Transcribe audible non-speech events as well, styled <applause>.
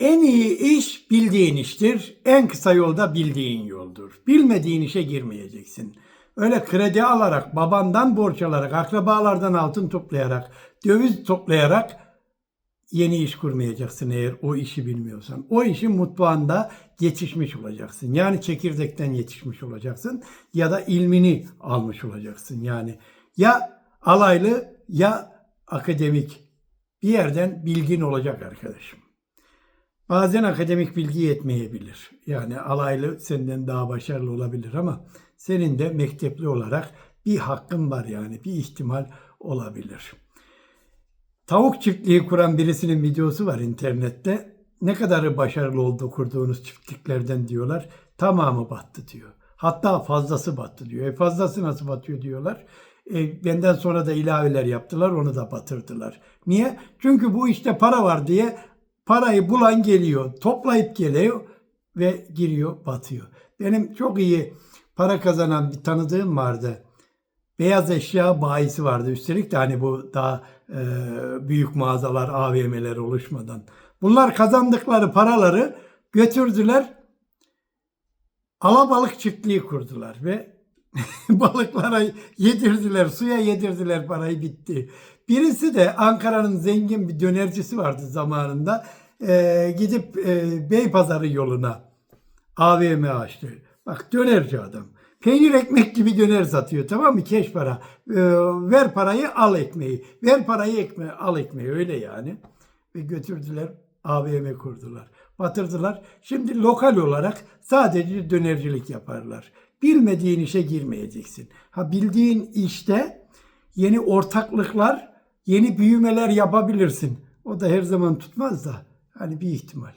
En iyi iş bildiğin iştir. En kısa yolda bildiğin yoldur. Bilmediğin işe girmeyeceksin. Öyle kredi alarak, babandan borç alarak, akrabalardan altın toplayarak, döviz toplayarak yeni iş kurmayacaksın eğer o işi bilmiyorsan. O işin mutfağında yetişmiş olacaksın. Yani çekirdekten yetişmiş olacaksın ya da ilmini almış olacaksın. Yani ya alaylı ya akademik bir yerden bilgin olacak arkadaşım. Bazen akademik bilgi yetmeyebilir. Yani alaylı senden daha başarılı olabilir ama senin de mektepli olarak bir hakkın var yani bir ihtimal olabilir. Tavuk çiftliği kuran birisinin videosu var internette. Ne kadar başarılı oldu kurduğunuz çiftliklerden diyorlar. Tamamı battı diyor. Hatta fazlası battı diyor. E fazlası nasıl batıyor diyorlar. E, benden sonra da ilaveler yaptılar onu da batırdılar. Niye? Çünkü bu işte para var diye parayı bulan geliyor. Toplayıp geliyor ve giriyor batıyor. Benim çok iyi para kazanan bir tanıdığım vardı beyaz eşya bayisi vardı. Üstelik de hani bu daha e, büyük mağazalar, AVM'ler oluşmadan. Bunlar kazandıkları paraları götürdüler. Alabalık çiftliği kurdular ve <laughs> balıklara yedirdiler, suya yedirdiler parayı bitti. Birisi de Ankara'nın zengin bir dönercisi vardı zamanında. E, gidip e, Beypazarı yoluna AVM açtı. Bak dönerci adam. Peynir ekmek gibi döner satıyor tamam mı? Keş para. Ee, ver parayı al ekmeği. Ver parayı ekmeği al ekmeği öyle yani. Ve götürdüler AVM kurdular. Batırdılar. Şimdi lokal olarak sadece dönercilik yaparlar. Bilmediğin işe girmeyeceksin. Ha bildiğin işte yeni ortaklıklar, yeni büyümeler yapabilirsin. O da her zaman tutmaz da hani bir ihtimal.